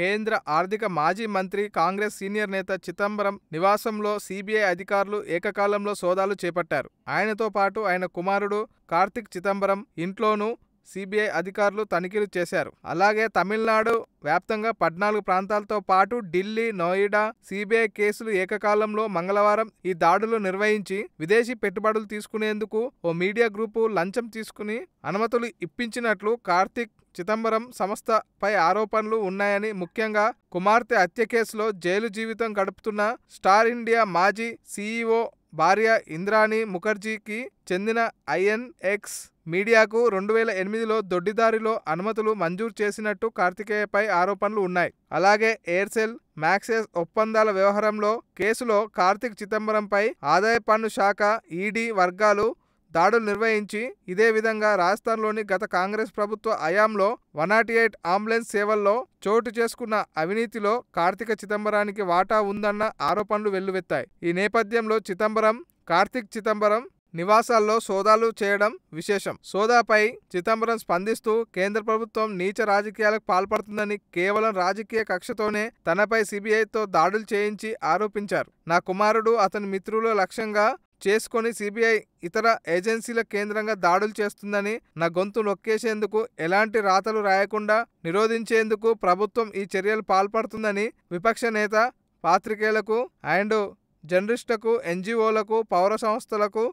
కేంద్ర ఆర్థిక మాజీ మంత్రి కాంగ్రెస్ సీనియర్ నేత చిదంబరం నివాసంలో సీబీఐ అధికారులు ఏకకాలంలో సోదాలు చేపట్టారు. ఆయనతో పాటు ఆయన కుమారుడు కార్తిక్ చిదంబరం ఇంట్లోనూ సిబిఐ అధికారులు తనిఖీలు చేశారు. అలాగే తమిళనాడు వ్యాప్తంగా పద్నాలుగు ప్రాంతాలతో పాటు ఢిల్లీ నోయిడా సిబిఐ కేసులు ఏకకాలంలో మంగళవారం ఈ దాడులు నిర్వహించి విదేశీ పెట్టుబడులు తీసుకునేందుకు ఓ మీడియా గ్రూపు లంచం తీసుకుని అనుమతులు ఇప్పించినట్లు కార్తిక్ చిదంబరం సంస్థపై ఆరోపణలు ఉన్నాయని ముఖ్యంగా కుమార్తె హత్య కేసులో జైలు జీవితం గడుపుతున్న స్టార్ ఇండియా మాజీ సీఈఓ భార్య ఇంద్రాణి ముఖర్జీకి చెందిన ఐఎన్ఎక్స్ మీడియాకు రెండు వేల ఎనిమిదిలో దొడ్డిదారిలో అనుమతులు మంజూరు చేసినట్టు కార్తికేయపై ఆరోపణలు ఉన్నాయి. అలాగే ఎయిర్సెల్ మ్యాక్సెస్ ఒప్పందాల వ్యవహారంలో కేసులో కార్తిక్ చిదంబరంపై ఆదాయ పన్ను శాఖ ఈడీ వర్గాలు దాడులు నిర్వహించి ఇదే విధంగా రాజస్థాన్లోని గత కాంగ్రెస్ ప్రభుత్వ హయాంలో వన్ నాట్ ఎయిట్ అంబులెన్స్ సేవల్లో చోటు చేసుకున్న అవినీతిలో కార్తీక చిదంబరానికి వాటా ఉందన్న ఆరోపణలు వెల్లువెత్తాయి. ఈ నేపథ్యంలో చిదంబరం కార్తిక్ చిదంబరం నివాసాల్లో సోదాలు చేయడం విశేషం. సోదాపై చిదంబరం స్పందిస్తూ కేంద్ర ప్రభుత్వం నీచ రాజకీయాలకు పాల్పడుతుందని కేవలం రాజకీయ కక్షతోనే తనపై సిబిఐతో దాడులు చేయించి ఆరోపించారు. నా కుమారుడు అతని మిత్రులు లక్ష్యంగా చేసుకొని సిబిఐ ఇతర ఏజెన్సీల కేంద్రంగా దాడులు చేస్తుందని నా గొంతు నొక్కేసేందుకు ఎలాంటి రాతలు రాయకుండా నిరోధించేందుకు ప్రభుత్వం ఈ చర్యలు పాల్పడుతుందని విపక్ష నేత పాత్రికేయులకు అండ్ జర్నలిస్టులకు ఎన్జిఓలకు పౌర సంస్థలకు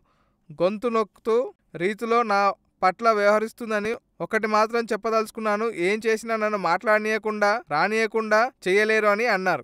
గొంతు నొక్కుతూ రీతిలో నా పట్ల వ్యవహరిస్తుందని ఒకటి మాత్రం చెప్పదలుచుకున్నాను. ఏం చేసినా నన్ను మాట్లాడనీయకుండా రానియకుండా చేయలేరు అని అన్నారు.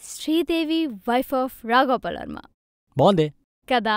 శ్రీదేవి వైఫ్ ఆఫ్ రాఘోపాల్ వర్మ బాగుందే కదా